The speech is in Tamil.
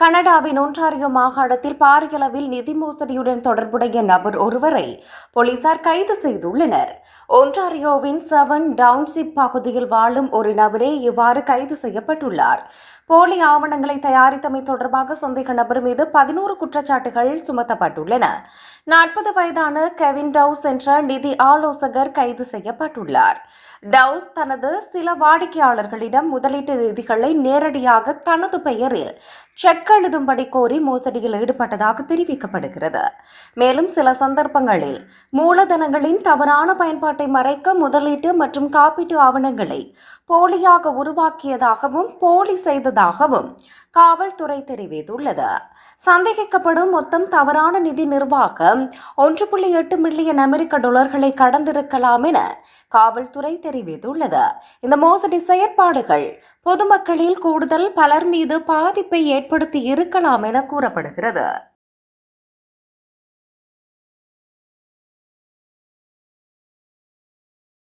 கனடாவின் ஒன்றாரியோ மாகாணத்தில் பாரியளவில் நிதி மோசடியுடன் தொடர்புடைய நபர் ஒருவரை போலீசார் கைது செய்துள்ளனர். ஒன்றாரியோவின் செவன் டவுன்ஷிப் பகுதியில் வாழும் ஒரு நபரே இவ்வாறு கைது செய்யப்பட்டுள்ளார். போலி ஆவணங்களை தயாரித்தமை தொடர்பாக சந்தேக நபர் மீது பதினோரு குற்றச்சாட்டுகள் சுமத்தப்பட்டுள்ளன. நாற்பது வயதான கெவின் டவுஸ் என்ற நிதி ஆலோசகர் கைது செய்யப்பட்டுள்ளார். டவுஸ் தனது சில வாடிக்கையாளர்களிடம் முதலீட்டு நிதிகளை நேரடியாக தனது பெயரில் செக் எழுதும்படி கோரி மோசடியில் ஈடுபட்டதாக தெரிவிக்கப்படுகிறது. மேலும் சில சந்தர்ப்பங்களில் மூலதனங்களின் தவறான பயன்பாட்டை மறைக்க முதலீட்டு மற்றும் காப்பீட்டு ஆவணங்களை போலியாக உருவாக்கியதாகவும் போலி செய்ததாகவும் காவல்துறை தெரிவித்துள்ளது. சந்தேகிக்கப்படும் மொத்தம் தவறான நிதி நிர்வாகம் ஒன்று புள்ளி எட்டு மில்லியன் அமெரிக்க டாலர்களை கடந்திருக்கலாம் என காவல்துறை தெரிவித்துள்ளது. இந்த மோசடி செயற்பாடுகள் பொதுமக்களில் கூடுதல் பலர் மீது பாதிப்பை ஏற்படுத்தி இருக்கலாம் என கூறப்படுகிறது.